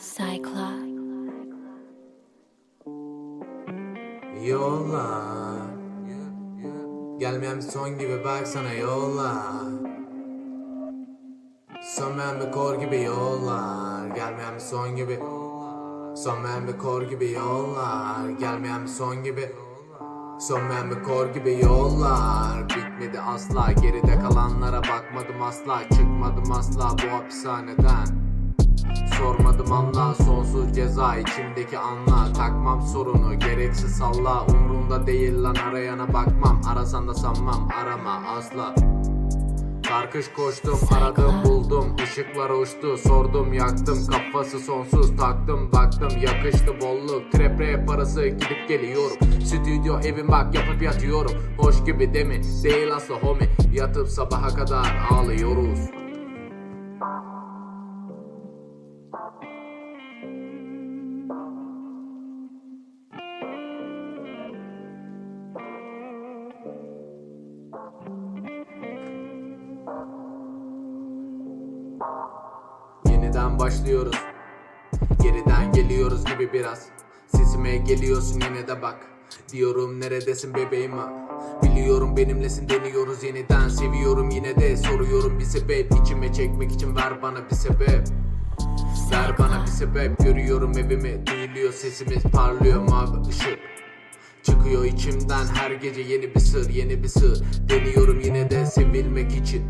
Cycla. Yolla. Gelmeyen bir son gibi baksana yolla. Sönmeyen bir kor gibi yollar Gelmeyen bir son gibi. Sönmeyen bir kor gibi yollar Gelmeyen bir son gibi. Sönmeyen bir kor gibi yollar Bitmedi asla geride kalanlara bakmadım asla. Çıkmadım asla bu hapishaneden. Anla sonsuz ceza içimdeki anla Takmam sorunu gereksiz salla. Umrumda değil lan arayana bakmam. Arasan da sanmam arama asla. Karkış koştum aradım buldum. Işıklar uçtu sordum yaktım. Kafası sonsuz taktım baktım. Yakıştı bolluk trap rap parası gidip geliyorum. Stüdyo evim bak yapıp yatıyorum. Hoş gibi demi değil asla homi Yatıp sabaha kadar ağlıyoruz Yeniden başlıyoruz. Geriden geliyoruz gibi biraz. Sesime geliyorsun yine de bak. Diyorum neredesin bebeğim ha? Biliyorum benimlesin deniyoruz yeniden. Seviyorum yine de soruyorum bir sebep. İçime çekmek için ver bana bir sebep. Ver bana bir sebep. Görüyorum evimi. Duyuluyor sesimiz parlıyor mavi ışık. Çıkıyor içimden her gece yeni bir sır yeni bir sır. Deniyorum yine de sevilmek için